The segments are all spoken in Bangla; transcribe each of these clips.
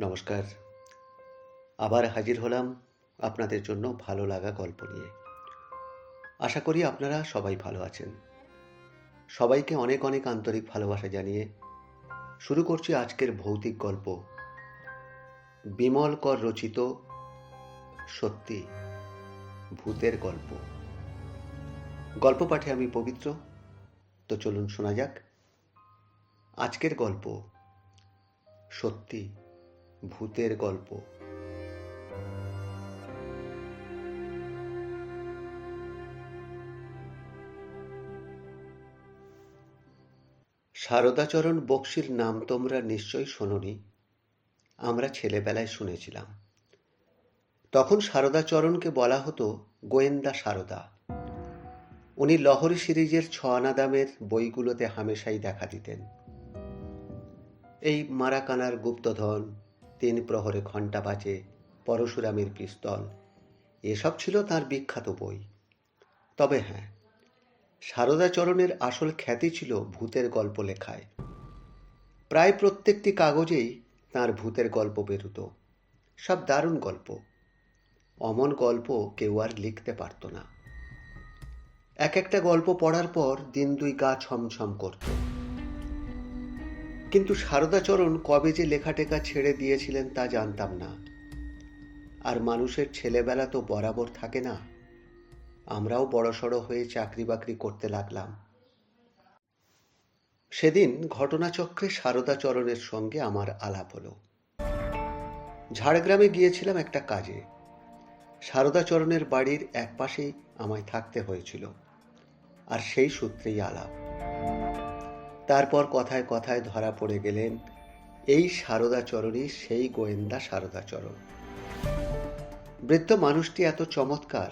নমস্কার। আবার হাজির হলাম আপনাদের জন্য ভালো লাগা গল্প নিয়ে। আশা করি আপনারা সবাই ভালো আছেন। সবাইকে অনেক অনেক আন্তরিক ভালোবাসা জানিয়ে শুরু করছি আজকের ভৌতিক গল্প। বিমল কর রচিত সত্যি ভূতের গল্প। গল্প পাঠে আমি পবিত্র। তো চলুন শোনা যাক। আজকের গল্প সত্যি ভূতের গল্প। শারদাচরণ বক্সির নাম তোমরা নিশ্চয়ই শোনি আমরা ছেলেবেলায় শুনেছিলাম। তখন শারদাচরণকে বলা হতো গোয়েন্দা শারদা উনি লহরী সিরিজের ছ আনাদামের বইগুলোতে হামেশাই দেখা দিতেন। এই মারাকানার গুপ্তধন তিন প্রহরে ঘণ্টা বাজে পরশুরামের পিস্তল এসব ছিল তার বিখ্যাত বই। তবে হ্যাঁ সারদাচরণের আসল খ্যাতি ছিল ভূতের গল্প লেখায়। প্রায় প্রত্যেকটি কাগজেই তার ভূতের গল্প বেরুত। সব দারুণ গল্প। অমন গল্প কেউ আর লিখতে পারত না। এক একটা গল্প পড়ার পর দিন দুই গা ছমছম করত। কিন্তু সারদাচরণ কবে যে লেখাটেখা ছেড়ে দিয়েছিলেন তা জানতাম না। আর মানুষের ছেলেবেলা তো বরাবর থাকে না। আমরাও বড়সড় হয়ে চাকরি বাকরি করতে লাগলাম। সেদিন ঘটনাচক্রে সারদাচরণের সঙ্গে আমার আলাপ হলো। ঝাড়গ্রামে গিয়েছিলাম একটা কাজে। সারদাচরণের বাড়ির এক পাশেই আমায় থাকতে হয়েছিল। আর সেই সূত্রেই আলাপ। তারপর কথায় কথায় ধরা পড়ে গেলেন, এই সারদাচরণই সেই গোয়েন্দা সারদাচরণ। বৃদ্ধ মানুষটি এত চমৎকার,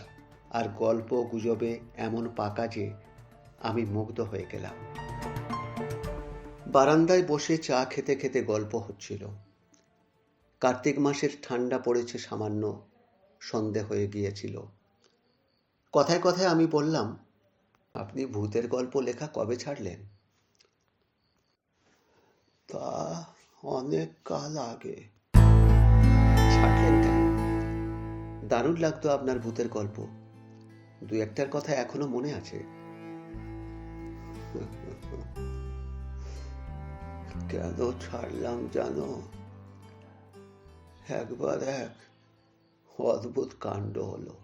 আর গল্প গুজবে এমন পাকা যে আমি মুগ্ধ হয়ে গেলাম। বারান্দায় বসে চা খেতে খেতে গল্প হচ্ছিল। কার্তিক মাসের ঠান্ডা পড়েছে সামান্য সন্ধে হয়ে গিয়েছিল। কথায় কথায় আমি বললাম, আপনি ভূতের গল্প লেখা কবে ছাড়লেন? তা অনেক কাল আগে। দারুণ লাগতো আপনার ভূতের গল্প। দু একটার কথা এখনও মনে আছে। কেন ছাড়লাম জানো? একবার এক অদ্ভুত কাণ্ড হলো।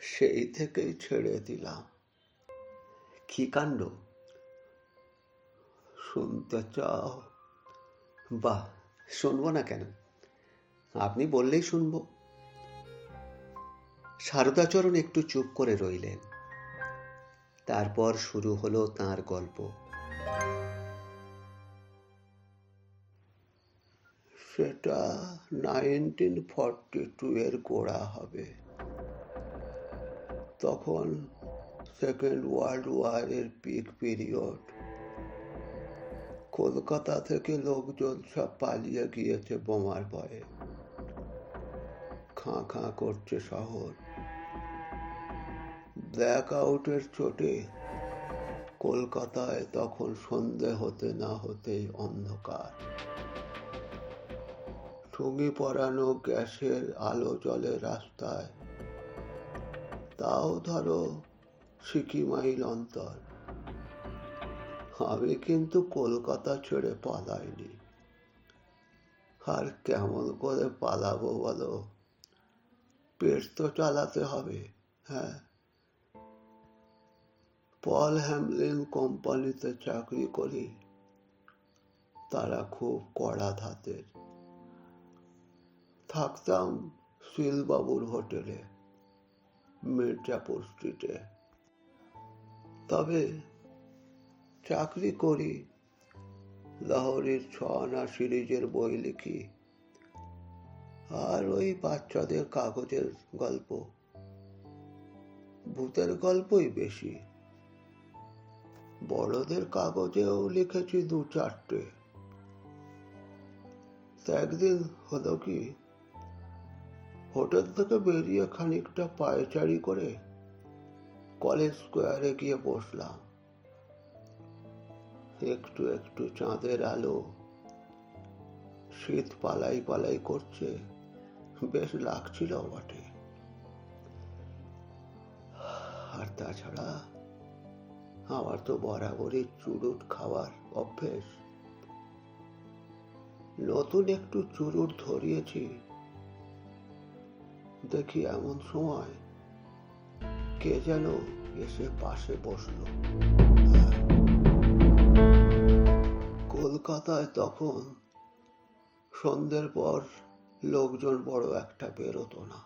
সেই থেকেই ছেড়ে দিলাম। কি কাণ্ড? শুনতে চাও? বাহ, শুনব না কেন? আপনি বললেই শুনব। শারদাচরণ একটু চুপ করে রইলেন। তারপর শুরু হলো তার গল্প। সেটা নাইনটিন ফর্টি টু এর গোড়া হবে। তখন সেকেন্ড ওয়ার্ল্ড ওয়ারের পিক পিরিয়ড। কলকাতা থেকে লোকজন সব পালিয়ে গিয়েছে বোমার ভয়ে। খাঁ খাঁ করছে শহর। ব্ল্যাক আউটের চোটে কলকাতায় তখন সন্ধে হতে না হতেই অন্ধকার। ঠুঙি পরানো গ্যাসের আলো জলে রাস্তায়। তাও ধরো সিকি মাইল অন্তর। আমি কিন্তু কলকাতা ছেড়ে পালাইনি। আর কেমন করে পালাবো বলো? পেট তো চালাতে হবে হ্যাঁ? পল হ্যামলিন কোম্পানিতে চাকরি করি। তারা খুব কড়া ধাতের। থাকতাম শিলবাবুর হোটেলে, মির্জাপুর স্ট্রিটে তবে চাকরি করি। লাহোরের ছ আনা সিরিজের বই লিখি। আর ওই বাচ্চাদের কাগজের গল্প। ভূতের গল্পই বেশি। বড়দের কাগজেও লিখেছি দু চারটে। একদিন হলো কি, হোটেল থেকে বেরিয়ে খানিকটা পায়চারি করে কলেজ স্কোয়ারে গিয়ে বসলাম। একটু একটু চাঁদের আলো, শীত পালাই পালাই করছে। বেশ লাগছিল বটে। আর তাছাড়া আমার তো বরাবরই চুরুট খাওয়ার অভ্যেস। নতুন একটু চুরুট ধরিয়েছি। দেখি এমন সময় কে যেন এসে পাশে বসল। কলকাতায় তখন সন্ধ্যের পর লোকজন বড় একটা বেরোতো না।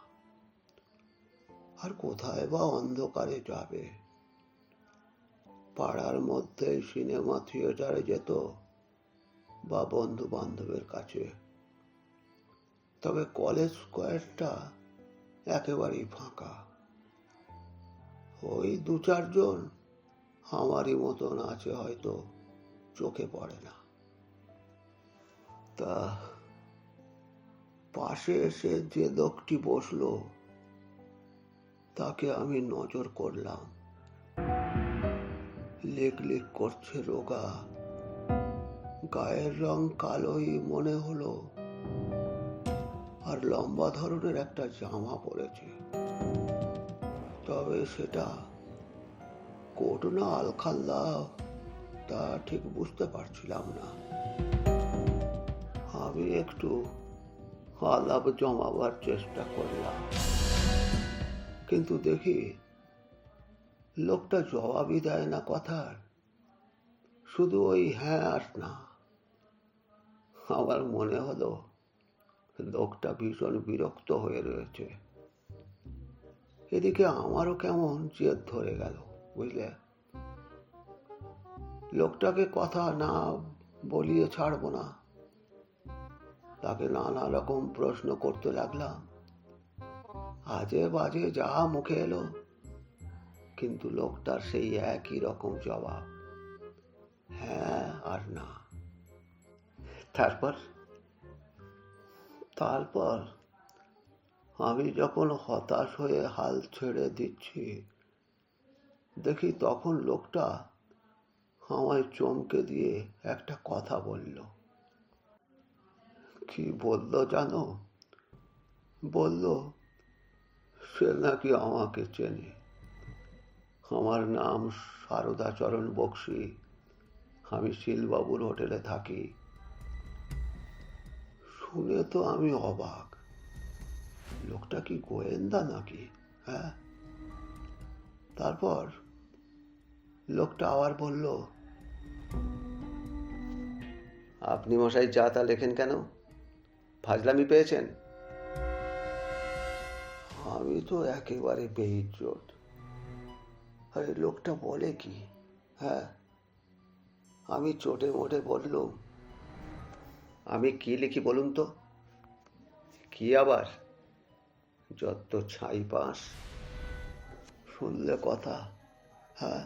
আর কোথায় বা অন্ধকারে যাবে? পাড়ার মধ্যেই সিনেমা থিয়েটারে যেত বা বন্ধু বান্ধবের কাছে। তবে কলেজ স্কোয়ারটা একেবারেই ফাঁকা। ওই দু চারজন আমারই মতন আছে হয়তো, চোখে পড়ে না। তা পাশে এসে যে লোকটি বসল, তাকে আমি নজর করলাম। লেক লেক করছে রোগা। গায়ের রং কালোই মনে হলো, আর লম্বা ধরনের একটা জামা পরেছে। তবে সেটা কোট না আলখাল্লা, তা ঠিক বুঝতে পারছিলাম না। আমি একটু আলাপ জমাবার চেষ্টা করলাম। কিন্তু দেখি লোকটা জবাবই দেয় না কথার। শুধু ওই হ্যাঁ আর না। আমার মনে হলো লোকটা ভীষণ বিরক্ত হয়ে রয়েছে। এদিকে আমারও কেমন জেদ ধরে গেল, বুঝলে? লোকটাকে কথা না বলিয়ে ছাড়বো না। তাকে নানা রকম প্রশ্ন করতে লাগলাম। আজে বাজে যা মুখে এলো, কিন্তু লোকটার সেই একই রকম জবাব। হ্যাঁ আর না। তারপর? তারপর আমি যখন হতাশ হয়ে হাল ছেড়ে দিচ্ছি, দেখি তখন লোকটা আমায় চমকে দিয়ে একটা কথা বলল। কি বলল জানো? বলল, সে নাকি আমাকে চেনে। আমার নাম সারদাচরণ বক্সি। আমি শিলবাবুর হোটেলে থাকি। শুনে তো আমি অবাক। লোকটা কি গোয়েন্দা নাকি হ্যাঁ? তারপর লোকটা আবার বলল, আপনি মশাই যা তা লেখেন কেন? ফাজলামি পেয়েছেন? আমি তো একেবারে বেইজ্জত। আরে লোকটা বলে কি? হ্যাঁ আমি চোটে মোটে বললুম আমি কি লিখি বলুন তো? কি আবার? যত ছাই পাস শুনলে কথা হ্যাঁ?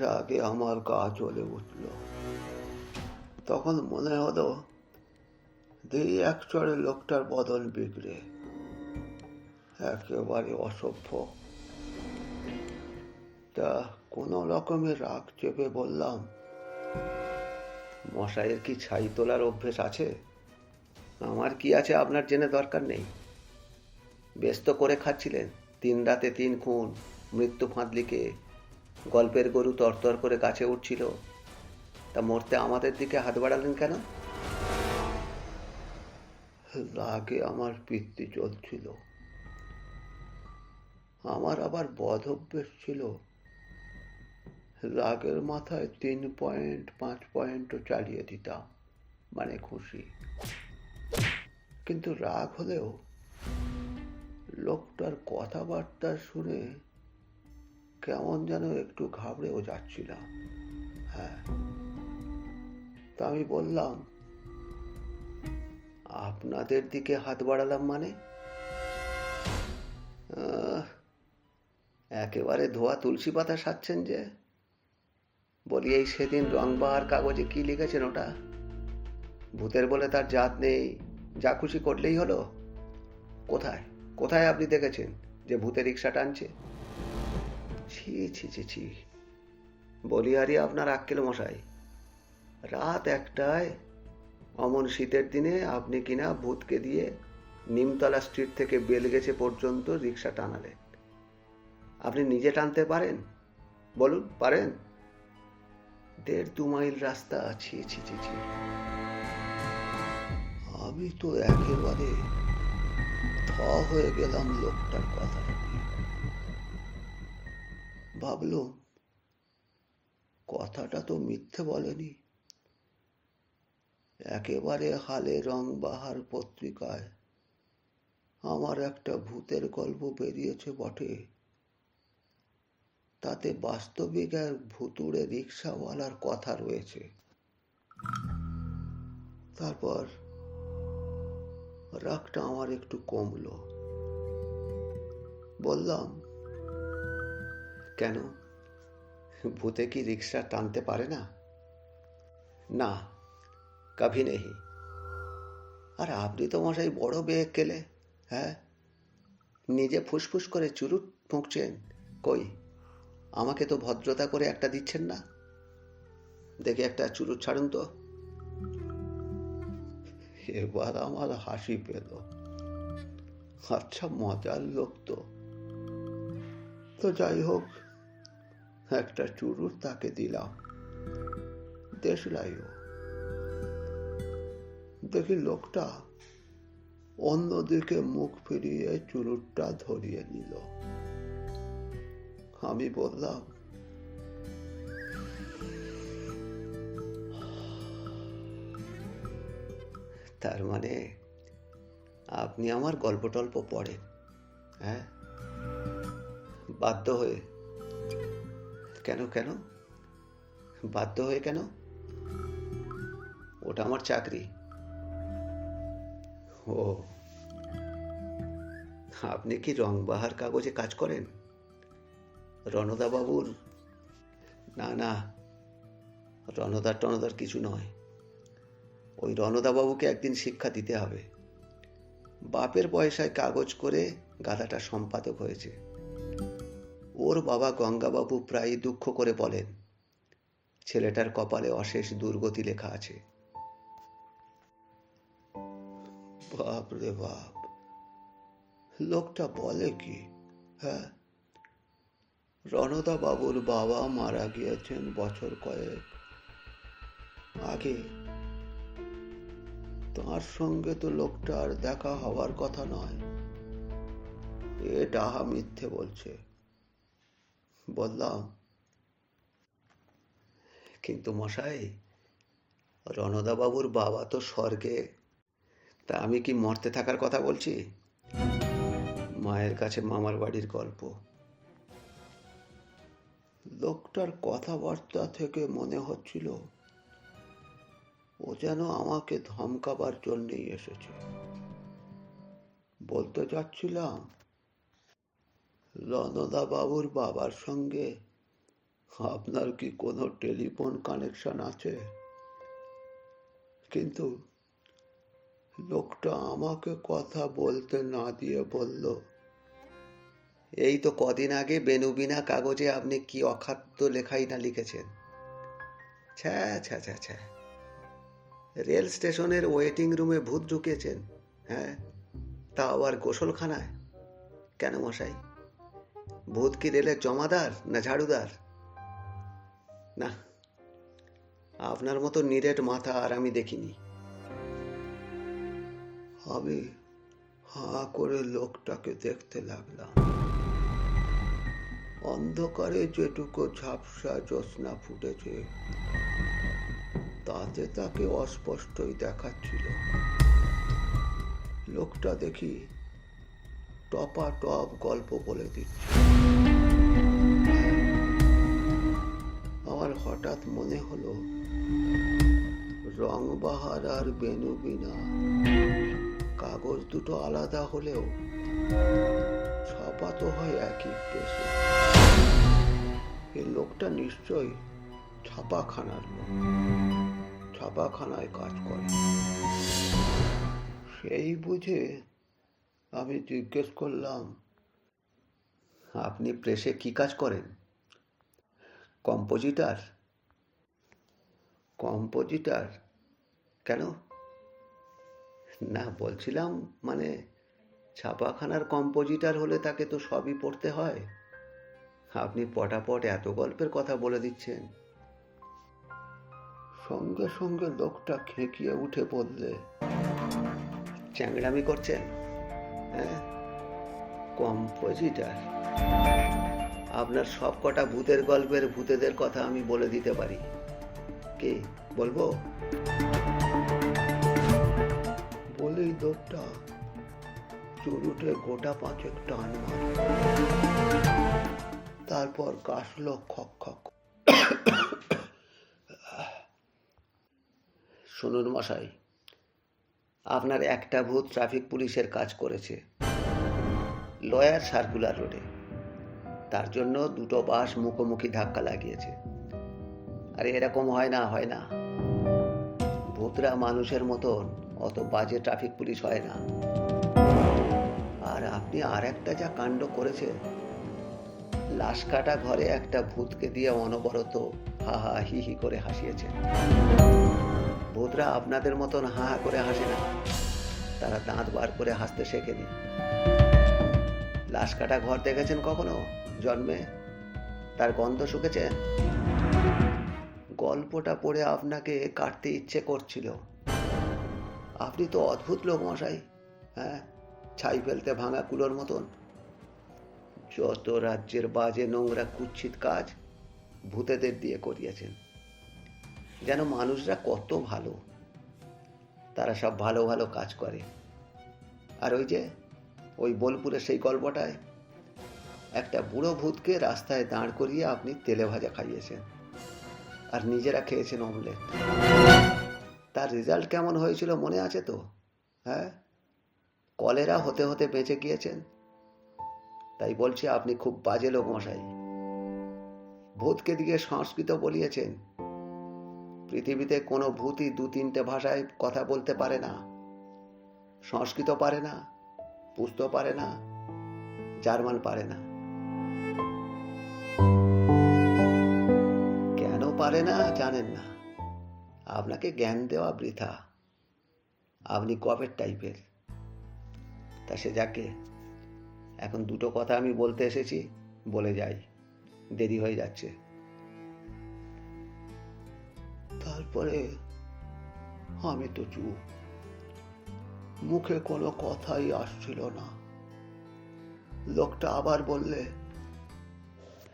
রাগে আমার গা জ্বলে উঠল। তখন মনে হলো দেই এক চড়ে লোকটার বদল বিগড়ে। একেবারে অসভ্য। তা কোনো রকমের রাগ চেপে বললাম, মশাইয়ের কি ছাই তোলার অভ্যেস আছে? আমার কি আছে আপনার জেনে দরকার নেই? ব্যস্ত করে খাচ্ছিলেন, তিন রাতে তিন খুন, মৃত্যু ফাঁদলিকে। গল্পের গরু তরতর করে গাছে উঠছিল। তা মরতে আমাদের দিকে হাত বাড়ালেন কেন? রাগে আমার পিত্তি চলছিল আমার আবার বধ অভ্যেস ছিল। রাগের মাথায় তিন পয়েন্ট, পাঁচ পয়েন্টও চালিয়ে দিতাম মানে খুশি। কিন্তু রাগ হলেও লোকটার কথাবার্তা শুনে কেমন যেন একটু ঘাবড়েও যাচ্ছিলাম। হ্যাঁ তা আমি বললাম আপনাদের দিকে হাত বাড়ালাম মানে? একেবারে ধোয়া তুলসী পাতা সাচ্ছেন যে? বলি, এই সেদিন রংবাহার কাগজে কি লিখেছেন ওটা? ভূতের বলে তার জাত নেই, যা খুশি করলেই হলো। কোথায়? কোথায় আপনি দেখেছেন যে ভূতে রিক্সা টানছে? ছি ছি ছি ছি। বলিহারি আপনার আক্কেল মশাই, রাত একটায় অমন শীতের দিনে আপনি কিনা ভূতকে দিয়ে নিমতলা স্ট্রিট থেকে বেলগেছে পর্যন্ত রিক্সা টানালেন আপনি নিজে টানতে পারেন? বলুন, পারেন? দেড় দু মাইল রাস্তা ছি ছি ছি ছি। আমি তো একেবারে থ হয়ে গেলাম লোকটার কথা। শুনে ভাবলুম, কথাটা তো মিথ্যে বলেনি। একেবারে হালে রং বাহার পত্রিকায়। আমার একটা ভূতের গল্প বেরিয়েছে বটে। তাতে বাস্তবিক এক ভুতুড়ে রিক্সাওয়ালার কথা রয়েছে। তারপর রাগটা আমার একটু কমলো। বললাম, কেন? ভূতে কি রিক্সা টানতে পারে না? না। কভি নেই আর আপনি তো মশাই বড় বেগ কেলে হ্যাঁ নিজে ফুসফুস করে চুরুট ফুঁকছেন কই আমাকে তো ভদ্রতা করে একটা দিচ্ছেন না দেখে একটা চুরুট ছাড়ুন তো এবার আমার হাসি পেল আচ্ছা মজার লোক তো তো যাই হোক একটা চুরুট তাকে দিলাম দেশলাইও দেখি লোকটা অন্যদিকে মুখ ফিরিয়ে চুরুটটা ধরিয়ে নিল। আমি বললাম, তার মানে আপনি আমার গল্প টল্প পড়েন হ্যাঁ? বাধ্য হয়ে। কেন কেন? বাধ্য হয়ে কেন? ওটা আমার চাকরি। ও। আপনি কি রংবাহার কাগজে কাজ করেন? রণদা বাবুর না না। রণদার টনদার কিছু নয়। ওই রণদা বাবুকে একদিন শিক্ষা দিতে হবে। বাপের পয়সায় কাগজ করে গাধাটা সম্পাদক হয়েছে। ওর বাবা গঙ্গাবাবু প্রায় দুঃখ করে বলেন, ছেলেটার কপালে অশেষ দুর্গতি লেখা আছে। বাপ রে বাপ। লোকটা বলে কি হ্যাঁ? রণদা বাবুর বাবা মারা গিয়েছেন বছর কয়েক আগে। তার সঙ্গে তো লোকটার দেখা হওয়ার কথা নয়। এ মিথ্যে বলছে। বললাম, কিন্তু মশাই, রণদা বাবুর বাবা তো স্বর্গে। তা আমি কি মরতে থাকার কথা বলছি? মায়ের কাছে মামার বাড়ির গল্প। লোকটার কথাবার্তা থেকে মনে হচ্ছিল ও যেন আমাকে ধমকাবার জন্যই এসেছে। বলতে যাচ্ছিলাম রণদা বাবুর বাবার সঙ্গে আপনার কি কোনো টেলিফোন কানেকশন আছে? কিন্তু লোকটা আমাকে কথা বলতে না দিয়ে বলল, এই তো কদিন আগে বেনুবিনা কাগজে আপনি কি অখাদ্য লেখাই না লিখেছেন? ছ্যা ছ্যা ছ্যা ছ্যা। রেল স্টেশনের ওয়েটিং রুমে ভূত ঢুকিয়েছেন হ্যাঁ? তা আবার গোসলখানায়? কেন মশাই? ভূত কি রেলের জমাদার না ঝাড়ুদার? না, আপনার মতো নিরেট মাথা আর আমি দেখিনি। আমি হা করে লোকটাকে দেখতে লাগলাম। অন্ধকারে যেটুকু ঝাপসা জ্যোৎস্না ফুটেছে, তাতে তাকে অস্পষ্টই দেখাচ্ছিল। লোকটা দেখি টপা টপ গল্প বলে দিচ্ছে। আমার হঠাৎ মনে হলো, রংবাহার আর বেনুবিনা কাগজ দুটো আলাদা হলেও ছাপা তো হয় একই দেশে। এই লোকটা নিশ্চয়ই ছাপাখানার লোক। ছাপাখানায় কাজ করে। সেই বুঝে আমি জিজ্ঞেস করলাম, আপনি প্রেসে কি কাজ করেন? কম্পোজিটার। কম্পোজিটার? কেন? না বলছিলাম মানে ছাপাখানার কম্পোজিটার হলে তাকে তো সবই পড়তে হয়। আপনি পটাপট এত গল্পের কথা বলে দিচ্ছেন। সঙ্গে সঙ্গে লোকটা খেঁকিয়ে উঠে পড়লে চ্যাংড়ামি করছেন? হ্যাঁ কম্পোজিটার আপনার সব কটা ভূতের গল্পের ভূতেদের কথা আমি বলে দিতে পারি। কি, বলব? লোকটা চুরুটে গোটা পাঁচেক টান তারপর কাশল খক খক। শুনুন মশাই, আপনার একটা ভূত ট্রাফিক পুলিশের কাজ করেছে। লয়ার সার্কুলার রোডে। তার জন্য দুটো বাস মুখোমুখি ধাক্কা লাগিয়েছে। আরে এরকম হয় না হয় না। ভূতরা মানুষের মতন অত বাজে ট্রাফিক পুলিশ হয় না। আর আপনি আর একটা যা কাণ্ড করেছেন, লাশ কাটা ঘরে একটা ভূতকে দিয়ে অনবরত হা হা হি হি করে হাসিয়েছে ভূতরা আপনাদের মতন হা হা করে হাসে না। তারা দাঁত বার করে হাসতে শেখেনি। লাশ কাটা ঘর দেখেছেন কখনো? জন্মে? তার গন্ধ শুকেছেন গল্পটা পড়ে আপনাকে কাটতে ইচ্ছে করছিল। আপনি তো অদ্ভুত লোক মশাই হ্যাঁ? ছাই ফেলতে ভাঙা কুলোর মতন। যত রাজ্যের বাজে নোংরা কুচ্ছিত কাজ ভূতেদের দিয়ে করিয়েছেন। যেন মানুষরা কত ভালো, তারা সব ভালো ভালো কাজ করে। আর ওই যে, ওই বোলপুরের সেই গল্পটায়, একটা বুড়ো ভূতকে রাস্তায় দাঁড় করিয়ে আপনি তেলে ভাজা খাইয়েছেন। আর নিজেরা খেয়েছেন অমলেট। তার রেজাল্ট কেমন হয়েছিল মনে আছে তো? হ্যাঁ? কলেরা হতে হতে বেঁচে গিয়েছেন। তাই বলছি আপনি খুব বাজে লোক মশাই। ভূতকে দিকে সংস্কৃত বলিয়েছেন। পৃথিবীতে কোনো ভূতই দু তিনটে ভাষায় কথা বলতে পারে না। সংস্কৃত পারে না পুষতে পারে না, জার্মান পারে না। কেন পারে না জানেন না। আপনাকে জ্ঞান দেওয়া বৃথা। আপনি গবের টাইপের? তা সে যাকে। এখন দুটো কথা আমি বলতে এসেছি, বলে যাই। দেরি হয়ে যাচ্ছে। তারপরে আমি তো চুপ। মুখে কোনো কথাই আসছিল না। লোকটা আবার বললে,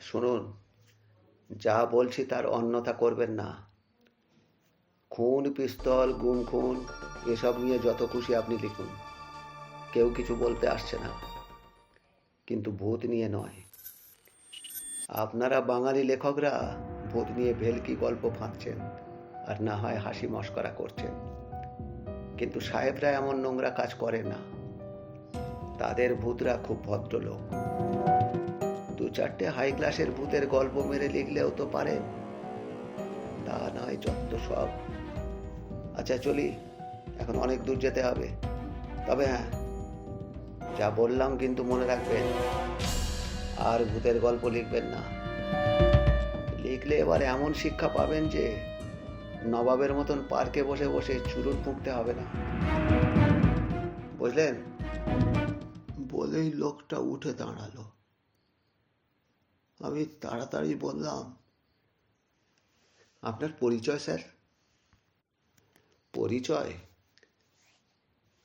শুনুন, যা বলছি তার অন্যথা করবেন না। খুন, পিস্তল, গুম খুন, এসব নিয়ে যত খুশি আপনি লিখুন কেউ কিছু বলতে আসছে না। কিন্তু ভূত নিয়ে নয়। আপনারা বাঙালি লেখকরা ভূত নিয়ে ভেলকি গল্প ফাঁকছেন আর না হয় হাসি মস্করা করছেন। কিন্তু সাহেবরা এমন নোংরা কাজ করে না। তাদের ভূতরা খুব ভদ্রলোক। দু চারটে হাই ক্লাসের ভূতের গল্প মেরে লিখলেও তো পারে। তা নয়, যত সব আচ্ছা চলি। এখন অনেক দূর যেতে হবে। তবে হ্যাঁ যা বললাম কিন্তু মনে রাখবেন। আর ভূতের গল্প লিখবেন না। লিখলে এবার এমন শিক্ষা পাবেন যে, নবাবের মতন পার্কে বসে বসে চুরুট ফুঁকতে হবে না। বুঝলেন? বলেই লোকটা উঠে দাঁড়াল। আমি তাড়াতাড়ি বললাম, আপনার পরিচয়, স্যার? পরিচয়?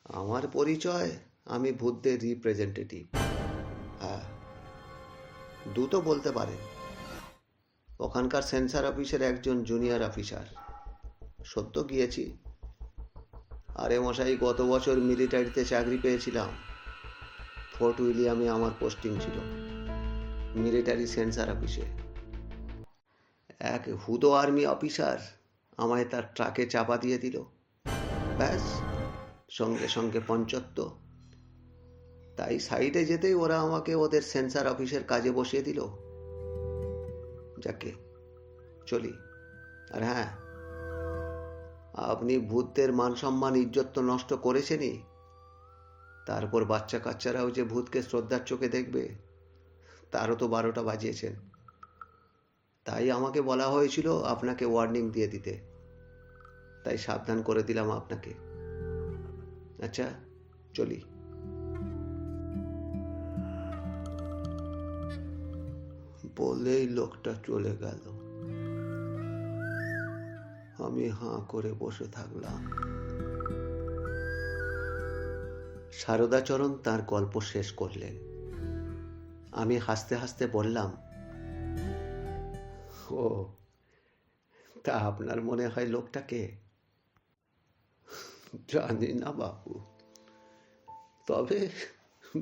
আমার পরিচয়? আমি ভূতদের রিপ্রেজেন্টেটিভ হ্যাঁ। দুটো বলতে পারেন। ওখানকার সেন্সার অফিসের একজন জুনিয়র অফিসার সত্য গিয়েছি। আরে মশাই, গত বছর মিলিটারিতে চাকরি পেয়েছিলাম। ফোর্ট উইলিয়ামে আমার পোস্টিং ছিল। মিলিটারি সেন্সার অফিসে এক হুদো আর্মি অফিসার আমায় তার ট্রাকে চাপা দিয়ে দিল। ব্যাস, সঙ্গে সঙ্গে পঞ্চত্ব। তাই সাইডে যেতেই ওরা আমাকে ওদের সেন্সার অফিসের কাজে বসিয়ে দিল। যাকে, চলি। আর হ্যাঁ আপনি ভূতদের মান সম্মান, ইজ্জত তো নষ্ট করেছেনই। তারপর বাচ্চা কাচ্চারাও যে ভূতকে শ্রদ্ধার চোখে দেখবে, তারও তো বারোটা বাজিয়েছেন। তাই আমাকে বলা হয়েছিল আপনাকে ওয়ার্নিং দিয়ে দিতে। তাই সাবধান করে দিলাম আপনাকে। আচ্ছা চলি। বলেই লোকটা চলে গেল। আমি হাঁ করে বসে থাকলাম। সারদাচরণ তার গল্প শেষ করলেন। আমি হাসতে হাসতে বললাম, ও, তা আপনার মনে হয় লোকটাকে জানি না বাবু। তবে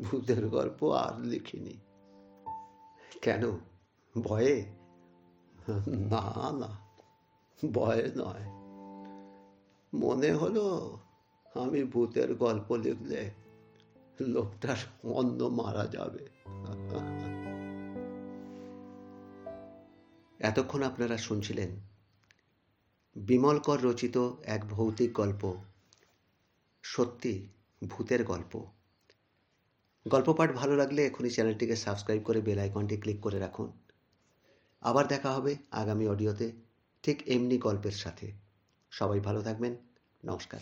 ভূতের গল্প আর লিখিনি। কেন? ভয়ে? না না, ভয়ে নয়। মনে হলো আমি ভূতের গল্প লিখলে লোকটার অন্য মারা যাবে। এতক্ষণ আপনারা শুনছিলেন বিমলকর রচিত এক ভৌতিক গল্প। সত্যি ভূতের গল্প। গল্প পাঠ ভালো লাগলে এখনই চ্যানেলটিকে সাবস্ক্রাইব করে বেল আইকনটি ক্লিক করে রাখুন। আবার দেখা হবে আগামী অডিওতে, ঠিক এমনি গল্পের সাথে। সবাই ভালো থাকবেন। নমস্কার।